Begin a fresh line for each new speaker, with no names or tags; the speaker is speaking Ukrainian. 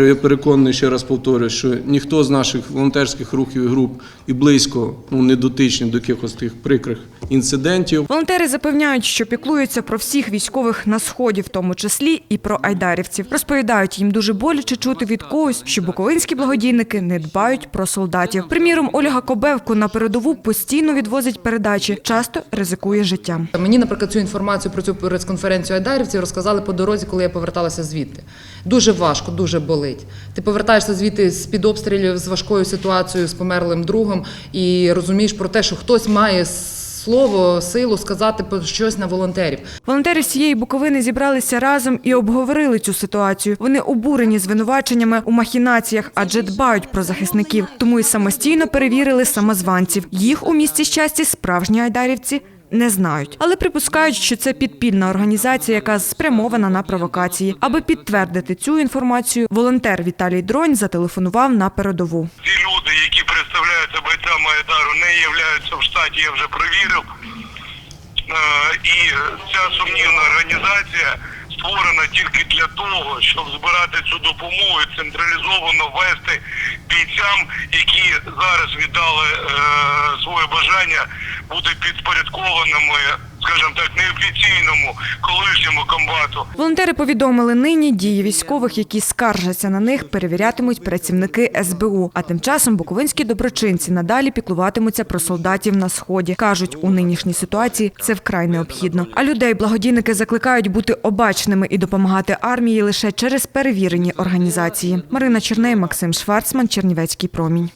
Я переконаний, ще раз повторюю, що ніхто з наших волонтерських рухів і груп і близько ну, не дотичний до якихось тих прикрих інцидентів.
Волонтери запевняють, що піклуються про всіх військових на сході, в тому числі і про айдарівців. Розповідають, їм дуже боляче чути від когось, що буковинські благодійники не дбають про солдатів. Приміром, Ольга Кобевко на передову постійно відвозить передачі, часто ризикує життям.
Мені, наприклад, цю інформацію про цю прес-конференцію айдарівців розказали по дорозі, коли я поверталася звідти. Дуже важко, дуже болить. Ти повертаєшся звідти з під обстрілів з важкою ситуацією, з померлим другом, і розумієш про те, що хтось має слово, силу сказати про щось на волонтерів.
Волонтери з цієї Буковини зібралися разом і обговорили цю ситуацію. Вони обурені звинуваченнями у махінаціях, адже дбають про захисників. Тому і самостійно перевірили самозванців. Їх у місті щасті справжні айдарівці. Не знають, але припускають, що це підпільна організація, яка спрямована на провокації. Аби підтвердити цю інформацію, волонтер Віталій Дронь зателефонував на передову.
ті люди, які представляються бойцями Айдару, не являються в штаті, я вже провірив. Е, І ця сумнівна організація створена тільки для того, щоб збирати цю допомогу і централізовано вести бійцям, які зараз віддали е, бажання бути підпорядкованими, скажімо так, неофіційному колишньому комбату.
Волонтери повідомили нині дії військових, які скаржаться на них, перевірятимуть працівники СБУ. А тим часом буковинські доброчинці надалі піклуватимуться про солдатів на сході. кажуть, у нинішній ситуації це вкрай необхідно. А людей благодійники закликають бути обачними і допомагати армії лише через перевірені організації. Марина Черней, Максим Шварцман, Чернівецький промінь.